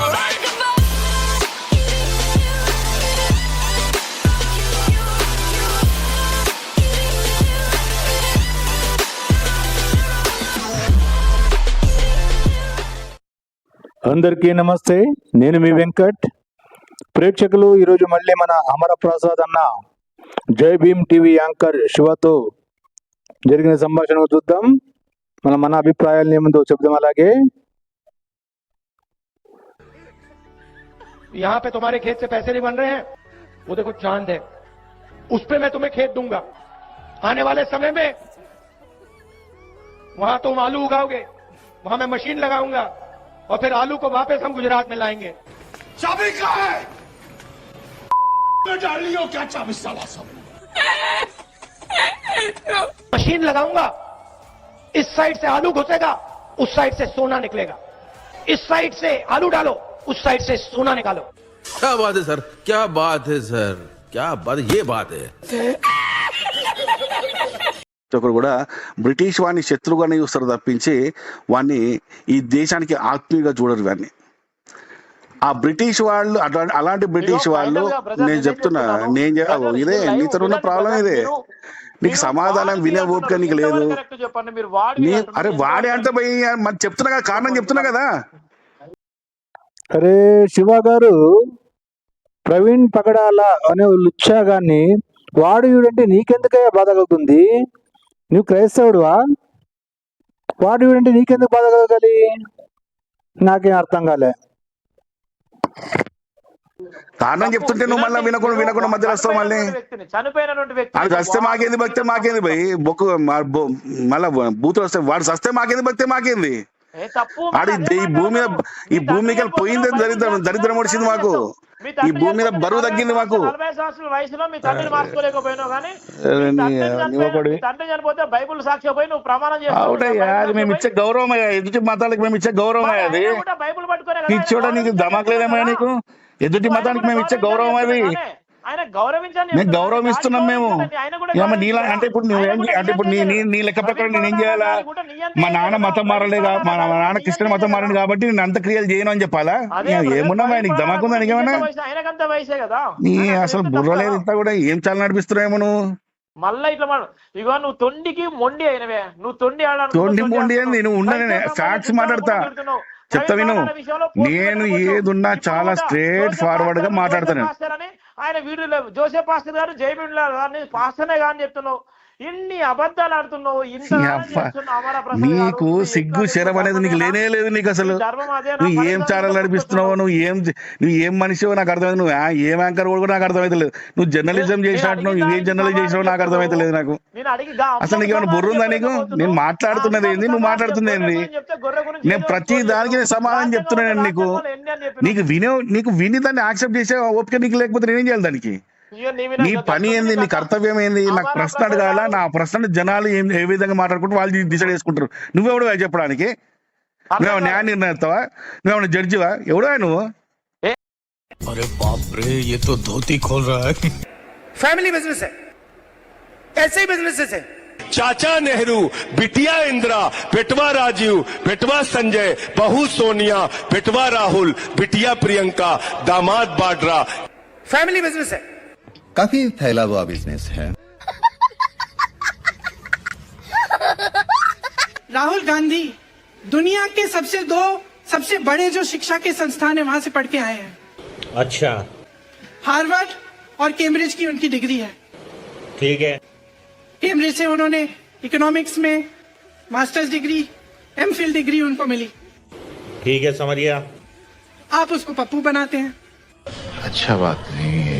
అందరికీ నమస్తే. నేను మీ వెంకట్. ప్రేక్షకులు ఈరోజు మళ్ళీ మన అమర ప్రసాద్ అన్న జై భీమ్ టీవీ యాంకర్ శివతో జరిగిన సంభాషణ చూద్దాం. మన మన అభిప్రాయాలు ఏముందో చెప్దాం అలాగే. यहाँ पे तुम्हारे खेत से पैसे नहीं बन रहे हैं। वो देखो चाँद है। उस पर मैं तुम्हें खेत दूँगा। आने वाले समय में वहाँ तुम आलू उगाओगे। वहाँ मैं मशीन लगाऊँगा। और फिर आलू को वापस हम गुजरात में लाएँगे। चाबी कहाँ है? में डाल लियो क्या चाबी साला सब? मशीन लगाऊँगा। इस साइड से आलू घुसेगा उस साइड से सोना निकलेगा। इस साइड से आलू डालो। उस साइड से सोना निकालो क्या बात है सर क्या बात है सर क्या बात ये बात है ఒకరు కూడా బ్రిటిష్ వాడిని శత్రువుగానే చూస్తారు తప్పించి వాడిని ఈ దేశానికి ఆత్మీయుగా చూడరు వాడిని ఆ బ్రిటిష్ వాళ్ళు అట్లా- అలాంటి బ్రిటిష్ వాళ్ళు నేను చెప్తున్నా నేను చె- ఇదే నీతో ఉన్న ప్రాబ్లం ఇదే నీకు సమాధానం వినే ఓపిక నీకు లేదు చెప్పండి మీరు వాడి నీ అరే వాడే అంటే పోయి మరి చెప్తున్నా కదా కారణం చెప్తున్నా కదా అరే శివ గారు ప్రవీణ్ పగడాల అనే లుచ్చా గాన్ని వాడు వీడంటే నీకెందుకయ్యా బాధ కలుగుతుంది నువ్వు క్రైస్తవుడువా? వాడు వీడంటే నీకెందుకు బాధ కలగాలి నాకేం అర్థం కాలే. కారణం చెప్తుంటే నువ్వు మళ్ళీ వినకుండా వినకుండా మధ్యలో వస్తావు మళ్ళీ. సస్తే చస్తే మాకేంది భక్తే మాకేంది భయ్? బొక్కు బొ- మళ్ళా బూతులు వస్తే వాడు చస్తే మాకేంది భక్తే మాకేంది? ఆడి ఈ భూమి మీద ఈ భూమి మీద పోయింది దరిద్రం దరిద్రం వచ్చింది మాకు. ఈ భూమి మీద బరువు తగ్గింది మాకు. అది మేము ఇచ్చే గౌరవం అయ్యా ఎదుటి మతాలకు మేము ఇచ్చే గౌరవం అది. ఆయన పిచ్చోడా నీకు దమాక్ లేదేమయ్యా నీకు? ఎదుటి మతానికి మేము ఇచ్చే గౌరవం అది. ఆయన గౌరవించండి మేము గౌరవం ఇస్తున్నాం మేము. నీలా అంటే ఇప్పుడు నువ్వు అంటే ఇప్పుడు నీ నీ నీ లెక్క ప్రకారం నేనేం చేయాలా? మా నాన్న మతం మారలేగా మా నాన్న క్రిస్టియన్ మతం మారింది కాబట్టి నేను అంత క్రియలు చేయను అని చెప్పాలా? ఏమున్నా నీకు దమాకుందా నీకేమన్నా ఆయనకంత వయసే కదా. నీ అసలు బుర్ర లేదు ఇంత కూడా ఏం చాలా నడిపిస్తున్నాయేమో నువ్వు? మళ్ళా ఇట్లా ఇగో నువ్వు తొండికి మొండి అయినవే. నువ్వు తొండి తొండి మొండి ఏంది? నువ్వు ఉండనే. facts మాట్లాడతా. చెప్తా విను. నేను ఏదున్నా చాలా straight forward గా మాట్లాడతాను. ఆయన వీడియోలో జోసెఫ్ పాస్టర్ గారు జైబిన్ గారిని పాస్టర్నే కానీ చెప్తున్నావు. ఇన్ని అబద్ధాలు ఆడుతున్నావు. నీకు సిగ్గు శరం అనేది నీకు లేనే లేదు నీకు అసలు? నువ్వు ఏం ఛానల్ నడిపిస్తున్నావు నువ్వు ఏం నువ్వు ఏం మనిషివో నాకు అర్థమైంది నువ్వు ఏం యాంకర్ కూడా నాకు అర్థమైతలేదు. నువ్వు జర్నలిజం చేసినట్టు నువ్వు ఏం జర్నలిజం చేసినావు నాకు అర్థమైతలేదు నాకు. నేను అడిగి గా- అసలు నీకు ఏమైనా బుర్ర ఉందా నీకు? నేను మాట్లాడుతున్నది ఏంది? నువ్వు మాట్లాడుతున్నది ఏంది? నేను ప్రతి దానికి నేను సమాధానం చెప్తున్నాను నీకు. ఎన్ని? నీకు వినే నీకు విని దాన్ని యాక్సెప్ట్ చేసే ఓపిక నీకు లేకపోతే నేనేం చేయాలి దానికి? నీ మీద నీ ఇంకా పని ఏంది నీ కర్తవ్యం ఏంది నాకు ప్రశ్న అడగాల నా ప్రశ్న జనాలు ఏం ఏ విధంగా మాట్లాడుకుంటూ వాళ్ళు డిసైడ్ చేసుకుంటారు నువ్వెవడు చెప్పడానికి నువ్వు న్యాయ నిర్ణయిస్తావా నువ్వేమన్నా జడ్జివా ఎవడా నువ్వు अरे बाप रे ये तो धोती खोल रहा है फैमिली बिजनेस है ऐसे ही बिजनेसेस है चाचा नेहरू बिटिया इंदिरा बेटवा राजीव बेटवा संजय बहू सोनिया बेटवा राहुल बिटिया प्रियंका दामाद बाड्रा फैमिली बिजनेस है काफ़ी फैला हुआ बिज़नेस है। राहुल गांधी दुनिया के सबसे दो सबसे बड़े जो शिक्षा के संस्थान है वहाँ से पढ़ के आए हैं। अच्छा। हार्वर्ड और कैम्ब्रिज की उनकी डिग्री है। ठीक है। कैम्ब्रिज से उन्होंने इकोनॉमिक्स में masters degree M Phil degree उनको मिली। ठीक है समझ गया। आप उसको पप्पू बनाते हैं। अच्छा बात नहीं है।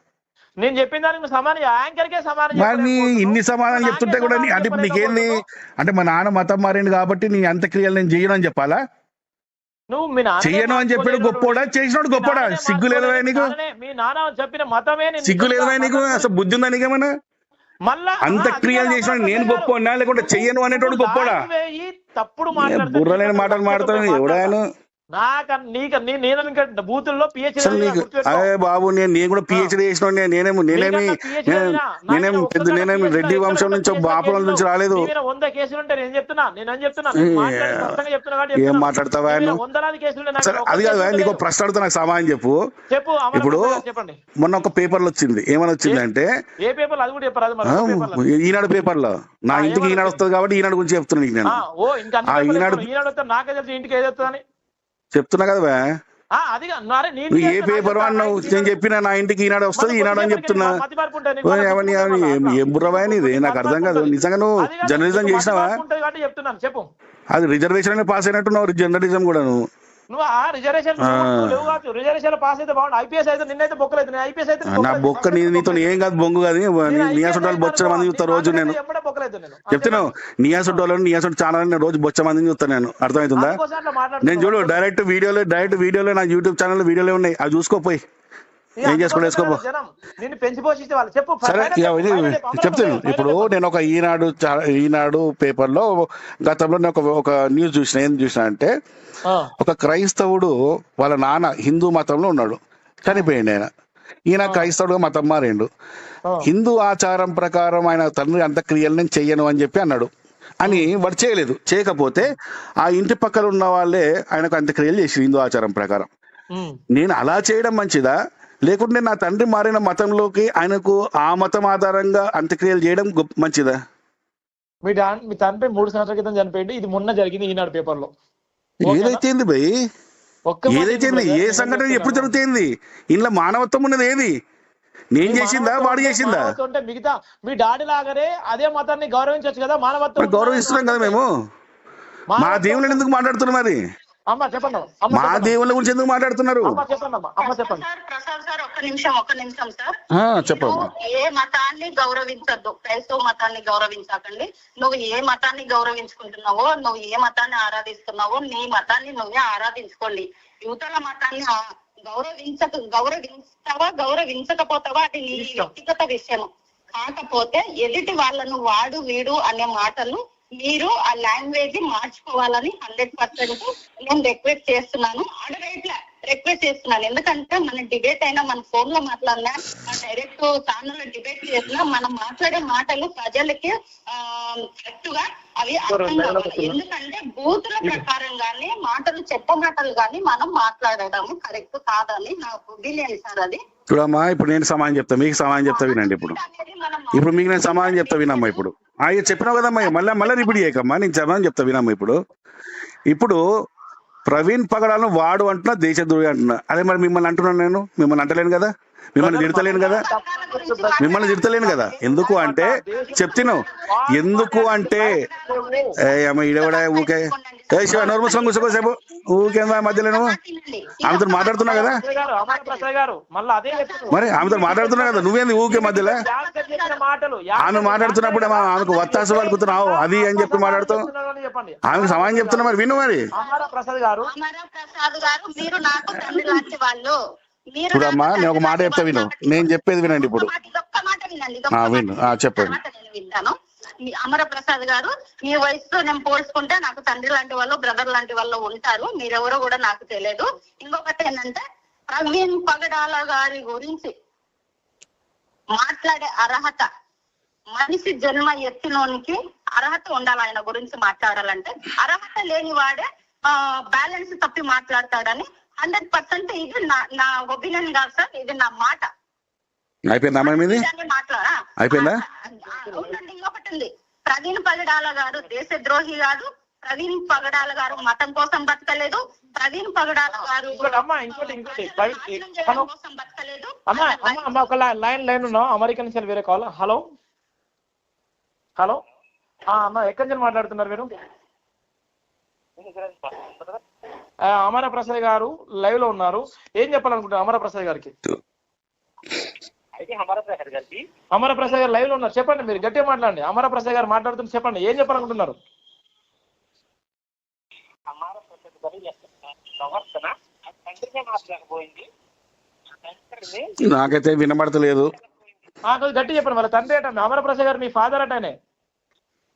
నేను చెప్పిన దానికి సమానం యాంకర్ కే సమానం. ఇన్ని సమాధానం చెప్తుంటే కూడా అంటే ఇప్పుడు నీకేంది. అంటే మా నాన్న మతం మారింది కాబట్టి నీ అంత్యక్రియలు నేను చేయను అని చెప్పాలా? నువ్వు మీ నాన్న చెయ్యను అని చెప్పాడు గొప్పోడా? చేసినాడు గొప్పోడా? సిగ్గు లేదా నీకు? మీ నాన్న చెప్పిన మతమే సిగ్గు లేదా నిజంగా నీకు? అసలు బుద్ధి ఉందా నీకేమన్నా మళ్ళా అంత క్రియలు కాదు, చేసిన నేను గొప్ప. లేకుంటే చెయ్యను అనేటోడు గొప్పడా తప్పుడు ఏ మాట్లాడితే బుర్ర లేని నీకు మాటలు లక్ష మాడతాను రూపాయలు ఎవడాయను మాట్లాడతా. నాక నీక నీ- నేను ఇంకా బూతుల్లో పిహెచ్డి బాబు నేను నేను కూడా పిహెచ్డి చేసిన నేనేమి నేనేమి నేను- నేనేం పెద్ద నేనేమి రెడ్డి వంశం నుంచి బాపుల నుంచి రాలేదు వంద కేసులు ఉంటే నేను చెప్తున్నా నేను అని చెప్తున్నా నేను ఏ. మాట్లాడతావా? వందలాది కేసులు అది కాదు నీకు. ప్రశ్న అడుగుతా నాకు సమాధానం చెప్పు చెప్పు ఇప్పుడు మొన్న ఒక పేపర్లో వచ్చింది ఏమని వచ్చిందంటే ఏ పేపర్ అది కూడా చెప్పరు అది మరి ఆ, ఏ పేపర్లో? ఈనాడు పేపర్లో నా ఇంటికి ఈనాడు వస్తుంది కాబట్టి ఈనాడు గురించి చెప్తున్నా నీకు నేను ఈనాడు-. ఈనాడు నాకే తెలుసు ఇంటికి ఏది వస్తుందని చెప్తున్నా కదా ఏ పేపర్ అన్నావు? నేను చెప్పిన నా ఇంటికి ఈనాడు వస్తుంది ఈనాడు అని చెప్తున్నా. ఏమని. ఏం- బుర్రవాయని ఇది నాకు అర్థం కాదు. నిజంగా నువ్వు జర్నలిజం చేసినావా? అది రిజర్వేషన్ పాస్ అయినట్టున్నావు జర్నలిజం కూడా నువ్వు నువ్వు ఆ రిజర్వేషన్. లేవు కాదు రిజర్వేషన్ పాస్ అయితే బాగుండు. ఐపీఎస్ అయితే నిన్నైతే బొక్కలు అయితే ఐపీఎస్ అయితే నా బొక్క నీ నీతో ఏం కాదు బొంగు కాదు. నియాసుంటాలు బొచ్చ మంది చూస్తా రోజు నేను. చెప్తున్నావు. నియాసుంటాలు నియాసుంట ఛానల్ నేను రోజు బొచ్చ మందిని చూస్తాను నేను. అర్థమవుతుందా? నేను చూడు డైరెక్ట్ వీడియోలో డైరెక్ట్ వీడియోలో నా యూట్యూబ్ ఛానల్ వీడియోలో ఉన్నాయి. అవి చూసుకోపోయి ఏం చేసుకోండి వేసుకోపో నిన్ను పెంచి పోషించే వాళ్ళు. చెప్పు సరే చెప్తాను ఇప్పుడు నేను ఒక ఈనాడు ఈనాడు పేపర్లో గతంలో నేను ఒక ఒక న్యూస్ చూసిన. ఏం చూసిన అంటే ఒక క్రైస్తవుడు వాళ్ళ నాన్న హిందూ మతంలో ఉన్నాడు. చనిపోయిండు ఆయన. ఈయన క్రైస్తవుడుగా మతం మారిండు. హిందూ ఆచారం ప్రకారం ఆయన తండ్రి అంత్యక్రియలు నేను చెయ్యను అని చెప్పి అన్నాడు. అని వాడు చేయలేదు. చేయకపోతే ఆ ఇంటి పక్కన ఉన్న వాళ్ళే ఆయనకు అంత్యక్రియలు చేసి హిందూ ఆచారం ప్రకారం. నేను అలా చేయడం మంచిదా? లేకుంటే నా తండ్రి మారిన మతంలోకి ఆయనకు ఆ మతం ఆధారంగా అంత్యక్రియలు చేయడం మంచిదా? మీ మీ తండ్రి మూడు సంవత్సరాల క్రితం చనిపోయింది ఇది మొన్న జరిగింది ఈనాడు పేపర్లో ఏదైతే భయ్ ఒక్క మాట ఏదైతే విను ఏ సంఘటన ఎప్పుడు. జరుగుతుంది? ఇంట్లో మానవత్వం ఉన్నది ఏది? నేను చేసిందా? వాడు చేసిందా? ఉంటే మిగతా మీ డాడీ లాగానే అదే మతాన్ని గౌరవించవచ్చు కదా మానవత్వం గౌరవిస్తున్నాం కదా మేము? మా దేవుళ్ళని ఎందుకు మాట్లాడుతున్నారు మరి? మా చెప్పండి. దేవుళ్ళ గురించి ఎందుకు మాట్లాడుతున్నారు? ప్రసాద్ సార్ ఒక్క నిమిషం ఒక్క నిమిషం సార్. చెప్పమ్మా. ఏ మతాన్ని గౌరవించద్దు? క్రైస్తవ మతాన్ని గౌరవించకండి. నువ్వు ఏ మతాన్ని గౌరవించుకుంటున్నావో నువ్వు ఏ మతాన్ని ఆరాధిస్తున్నావో నీ మతాన్ని నువ్వే ఆరాధించుకోండి. యువతల మతాన్ని గౌరవించక గౌరవించావా గౌరవించకపోతావా అది నీ వ్యక్తిగత విషయం కాకపోతే ఎదుటి వాళ్ళను వాడు వీడు అనే మాటలు మీరు ఆ లాంగ్వేజ్ మార్చుకోవాలని హండ్రెడ్ పర్సెంట్ నేను రిక్వెస్ట్ చేస్తున్నాను. అడగట్లా రిక్వెస్ట్ చేస్తున్నాను. ఎందుకంటే మన డిబేట్ అయినా మన ఫోన్లో మాట్లాడినా డైరెక్ట్ ఛానల్ డిబేట్ చేసినా మనం మాట్లాడే మాటలు ప్రజలకి ఆ కరెక్ట్గా అవి అర్థం కావాలి. ఎందుకంటే బూతుల ప్రకారం గానీ మాటలు చెత్త మాటలు గానీ మనం మాట్లాడడం కరెక్ట్ కాదని నా ఒపీనియన్ సార్ అది. చూడమ్మా ఇప్పుడు నేను సమాధానం చెప్తా మీకు సమాధానం చెప్తా వినండి ఇప్పుడు. మనం ఇప్పుడు మీకు నేను సమాధానం చెప్తా వినమ్మా ఇప్పుడు. ఆ, ఇక చెప్పినావు కదమ్మా మళ్ళీ మళ్ళీ రిపీట్ చేయకమ్మా నేను సమాధానం చెప్తా వినమ్మా ఇప్పుడు. ఇప్పుడు ప్రవీణ్ పగడాలను వాడు అంటున్నా దేశద్రోహి అంటున్నా. అదే మరి మిమ్మల్ని అంటున్నాను నేను. మిమ్మల్ని అంటలేను కదా. మిమ్మల్ని తిడతలేను కదా? మిమ్మల్ని తిడతలేను కదా? ఎందుకు అంటే చెప్తున్నావు ఎందుకు అంటే ఏ అమ్మ ఇడవడా ఊకే ఏ శివ నోరు మూసుకొని ఊకేందా మధ్యలో నువ్వు? ఆమెతో మాట్లాడుతున్నావు కదా? మరి ఆమెతో మాట్లాడుతున్నావు కదా? నువ్వేంది ఊకే మధ్యలో? ఆమె మాట్లాడుతున్నప్పుడు ఆమెకు వత్తాసు పలుకుతున్నావు. అది అని చెప్పి మాట్లాడుతావు. ఆమెకు సమాధానం చెప్తున్నా మరి. విను మరి. ప్రసాద్ గారు ప్రసాద్ గారు మీరు నాకు తండ్రి లాంటి వాళ్ళు. చూడమ్మా నేను ఒక మాట చెప్తా విను. నేను చెప్పేది వినండి ఇప్పుడు. విను. చెప్పండి. వింటాను. అమర ప్రసాద్ గారు మీ వయసుతో నేను పోల్చుకుంటే నాకు తండ్రి లాంటి వాళ్ళు బ్రదర్ లాంటి వాళ్ళు ఉంటారు. మీరెవరో కూడా నాకు తెలియదు. ఇంకొకటి ఏంటంటే ప్రవీణ్ పగడాల గారి గురించి మాట్లాడే అర్హత మనిషి జన్మ ఎత్తినోనికి అర్హత ఉండాలి ఆయన గురించి మాట్లాడాలంటే అర్హత లేని వాడే బ్యాలెన్స్ తప్పి మాట్లాడతాడని హండ్రెడ్ పర్సెంట్ ఇది నా నా ఒపీనియన్ కాదు సార్ ఇది నా మాట. అయిపోయిందా మీది? అయిపోయిందా? అవునండి ఇంకొకటి ఉంది. ప్రవీణ్ పగడాల గారు దేశద్రోహి కాదు. ప్రవీణ్ పగడాల గారు మతం కోసం బతకలేదు. ప్రవీణ్ పగడాల గారు. కోసం బతకలేదు. అమ్మా అమ్మా అమ్మా ఒక లైన్ లైన్ ఉన్నాం అమెరికా నుంచి వేరే కాల్. హలో? హలో? ఆ, అమ్మా ఎక్కడి నుంచి మాట్లాడుతున్నారు మీరు? అమర ప్రసాద్ గారు లైవ్లో ఉన్నారు. ఏం చెప్పాలనుకుంటున్నారు అమర ప్రసాద్ గారికి అమర ప్రసాద్ గారు లైవ్లో ఉన్నారు. చెప్పండి మీరు గట్టిగా మాట్లాడండి. అమర ప్రసాద్ గారు మాట్లాడుతున్నారు చెప్పండి. ఏం చెప్పాలనుకుంటున్నారు? నాకైతే వినబడతలేదు. గట్టి చెప్పండి. వాళ్ళ తండ్రి అట అమరప్రసాద్ గారు మీ ఫాదర్ అట ఆయనే.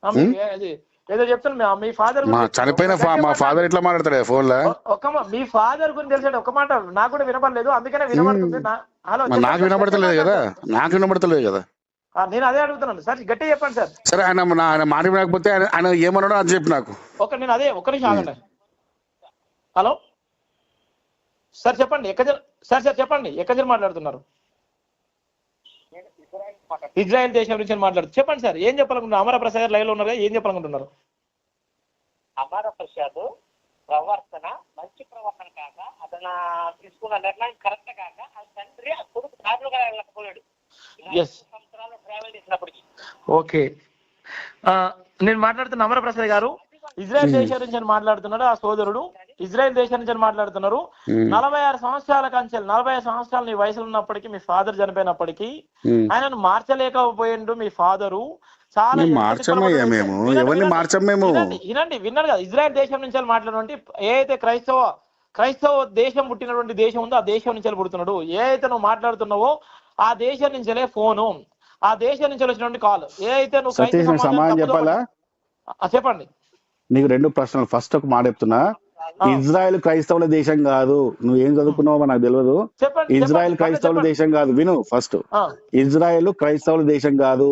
ఆ, మీ- అది ఏదో చెప్తాను మీ- ఫాదర్ చనిపోయిన మా ఫాదర్ ఎట్లా మాట్లాడతాడు ఫోన్లో ఒక్క మా- ఫాదర్ గురించి తెలిసాడు ఒక్క మాట నాకు కూడా వినపడలేదు అందుకనే వినపడుతుంది. నాకు చెప్పండి. వినబడతలేదు కదా నాకు వినబడతలేదు కదా? నేను అదే అడుగుతున్నాను. సార్ గట్టి చెప్పండి సార్. సరే ఆయన ఆయన మాట వినకపోతే ఆయన ఆయన ఏమన్నాడో అది చెప్పు నాకు. ఒక నేను అదే ఒక్క నిమిషం ఆగండి. హలో? సార్ చెప్పండి. ఎక్కడ సార్ సార్ చెప్పండి. ఎక్కడ మాట్లాడుతున్నారు? ఇజ్రాయెల్ దేశం గురించి మాట్లాడు చెప్పండి సార్ ఏం చెప్పాలనుకుంటున్నారు? అమర ప్రసాద్ గారు లైవ్లో ఉన్నారు ఏం చెప్పాలనుకుంటున్నారు? అమర ప్రసాద్ ప్రవర్తన మంచి ప్రవర్తన కాక అతను తీసుకున్న నిర్ణయం కరెక్ట్ కాక ఆ తండ్రి ఆ కొడుకు దారులుగా వెళ్ళకపోయాడు. Yes. సంవత్సరాలు ట్రావెల్ చేసినప్పటికీ. ఓకే. నేను మాట్లాడుతున్న అమర ప్రసాద్ గారు ఇజ్రాయెల్ దేశం నుంచి మాట్లాడుతున్నాడు ఆ సోదరుడు? ఇజ్రాయెల్ దేశం నుంచి మాట్లాడుతున్నారు. నలభై ఆరు సంవత్సరాల కంచెలు నలభై ఆరు సంవత్సరాలు నీ వయసులో ఉన్నప్పటికీ మీ ఫాదర్ చనిపోయినప్పటికీ ఆయనను మార్చలేకపోయిండు మీ ఫాదరు చాలా మేము. వినండి, ఎవరిని వినండి. మార్చం మేము. వినండి, వినండి విన్నారు కదా ఇజ్రాయెల్ దేశం నుంచి వెళ్ళి మాట్లాడినటువంటి ఏ అయితే క్రైస్తవ క్రైస్తవ దేశం పుట్టినటువంటి దేశం ఉందో ఆ దేశం నుంచి పుడుతున్నాడు. ఏ అయితే నువ్వు మాట్లాడుతున్నావో ఆ దేశం నుంచి ఫోను. ఆ దేశం నుంచి వచ్చినటువంటి కాల్. ఏ అయితే నువ్వు సమాధానం చెప్పాలా? చెప్పండి. నీకు రెండు ప్రశ్నలు. ఫస్ట్ ఒక మాట చెప్తున్నా. ఇజ్రాయెల్ క్రైస్తవుల దేశం కాదు. నువ్వు ఏం చదువుకున్నావో నాకు తెలియదు ఇజ్రాయెల్ క్రైస్తవుల. దేశం కాదు. విను ఫస్ట్. ఇజ్రాయెల్ క్రైస్తవుల దేశం కాదు.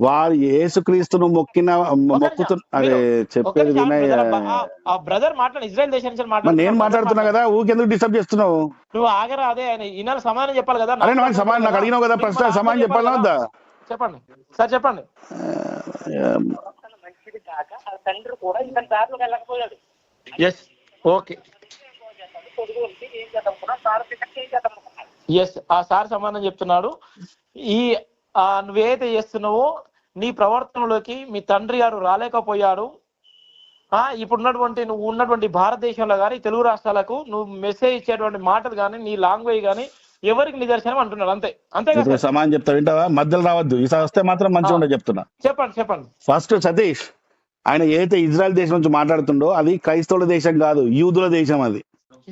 వారు యేసుక్రీస్తును మొక్కిన ఒక నిమిషం. మొక్కుతు అదే చెప్పేది వినయ్. బ్రదర్ మాట్లాడు ఇజ్రాయెల్ దేశం నుంచి నేను మాట్లాడుతున్నా కదా? ఊకెందుకు డిస్టర్బ్ చేస్తున్నావు? నువ్వు ఆగరా అదే ఆయన ఈనాడు సమాధానం చెప్పాలి కదా? అరే నాకు సమాధానం నాకు అడిగినావు కదా ప్రశ్న సమాధానం చెప్పాలా వద్దా? చెప్పండి. సార్ చెప్పండి. తండ్రి కూడా ఇతని దారులుగా వెళ్ళకపోయాడు. Yes okay. ఎస్ ఆ సార్ సమాధానం చెప్తున్నాడు. ఈ ఆ నువ్వేదైతే చేస్తున్నావో నీ ప్రవర్తనలోకి మీ తండ్రి గారు రాలేకపోయాడు. ఆ ఇప్పుడున్నటువంటి నువ్వు ఉన్నటువంటి భారతదేశంలో కానీ తెలుగు రాష్ట్రాలకు నువ్వు మెసేజ్ ఇచ్చేటువంటి మాటలు కానీ నీ లాంగ్వేజ్ కానీ ఎవరికి నిదర్శనం అంటున్నాడు. అంతే. అంతే? సమాధానం చెప్తా వింటావా? మధ్యలో రావద్దు. ఈసారి వస్తే మాత్రం మంచిగా ఉండదు చెప్తున్నా. చెప్పండి చెప్పండి. ఫస్ట్ సతీష్. ఆయన ఏదైతే ఇజ్రాయెల్ దేశం నుంచి మాట్లాడుతుండో అది క్రైస్తవుల దేశం కాదు యూదుల దేశం అది.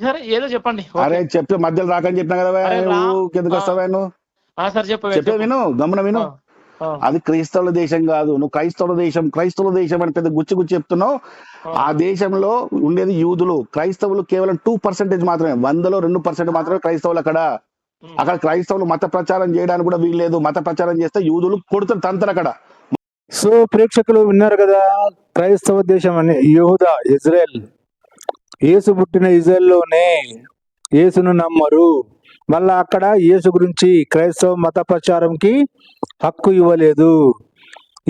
సరే ఏదో చెప్పండి. అరే చెప్తే మధ్యలో రాకని చెప్పినా కదా. కిందకి వస్తావా నువ్వు? చెప్పు చెప్పే. విను గమన విను. అది క్రైస్తవుల దేశం కాదు నువ్వు క్రైస్తవుల దేశం క్రైస్తవుల దేశం అని పెద్ద గుచ్చి గుచ్చి చెప్తున్నావు. ఆ. దేశంలో ఉండేది యూదులు. క్రైస్తవులు కేవలం టూ పర్సెంటేజ్ మాత్రమే వందలో రెండు పర్సెంట్ మాత్రమే క్రైస్తవులు అక్కడ. అక్కడ క్రైస్తవులు మత ప్రచారం చేయడానికి కూడా వీల్లేదు. మత ప్రచారం చేస్తే యూదులు కొడుతారు తంతరు అక్కడ. సో ప్రేక్షకులు విన్నారు కదా క్రైస్తవ దేశం అని యూద ఇజ్రాయెల్. యేసు పుట్టిన ఇజ్రాయెల్లోనే యేసును నమ్మరు. మళ్ళా అక్కడ యేసు గురించి క్రైస్తవ మత ప్రచారంకి హక్కు ఇవ్వలేదు.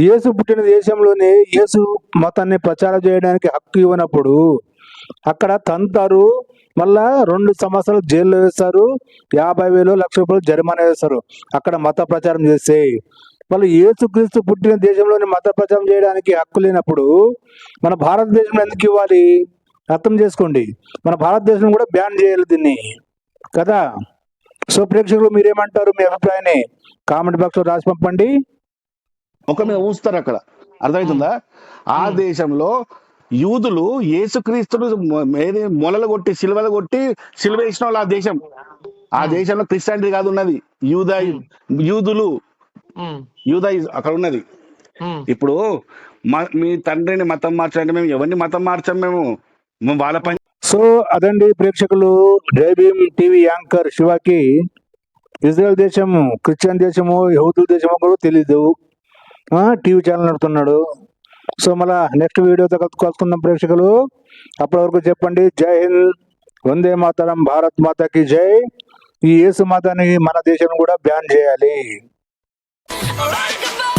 యేసు పుట్టిన దేశంలోనే యేసు మతాన్ని ప్రచారం చేయడానికి హక్కు ఇవ్వనప్పుడు అక్కడ తంతారు మళ్ళా రెండు సంవత్సరాలు జైల్లో వేస్తారు యాభై వేలు లక్ష రూపాయలు జరిమానా వేస్తారు. అక్కడ మత ప్రచారం చేస్తే వాళ్ళు యేసుక్రీస్తు పుట్టిన దేశంలోని మత ప్రచారం చేయడానికి హక్కు లేనప్పుడు మన భారతదేశంలో ఎందుకు ఇవ్వాలి? అర్థం చేసుకోండి. మన భారతదేశం కూడా బ్యాన్ చేయాలి దీన్ని. కదా? సో ప్రేక్షకులు మీరేమంటారు? మీ అభిప్రాయాన్ని కామెంట్ బాక్స్లో రాసి పంపండి. ఒక మీద ఊస్తారు అక్కడ. అర్థమవుతుందా ఆ. దేశంలో యూదులు యేసుక్రీస్తుడు మొ- ఏది మొలలు కొట్టి సిలువలు కొట్టి సిలువ వేసిన వాళ్ళు ఆ దేశం. ఆ దేశంలో క్రిస్టియానిటీ కాదు ఉన్నది. యూద యూదులు యూద అక్కడ ఉన్నది. ఇప్పుడు మా- మీ తండ్రిని మతం మార్చాలంటే మేము ఎవరిని మతం మార్చాం మేము? వాళ్ళ పని సో అదండి ప్రేక్షకులు జై భీమ్ టీవీ యాంకర్ శివకి ఇజ్రాయెల్ దేశము క్రిస్టియన్ దేశము యహూదుల దేశమో కూడా తెలీదు. టీవీ ఛానల్ నడుపుతున్నాడు. సో మళ్ళా నెక్స్ట్ వీడియోతో కలుసు- కలుసుకుందాం ప్రేక్షకులు. అప్పటి వరకు చెప్పండి జై హింద్ వందే మాతరం భారత్ మాతకి జై. ఈ యేసు మాతాని మన దేశం కూడా బ్యాన్ చేయాలి. Like a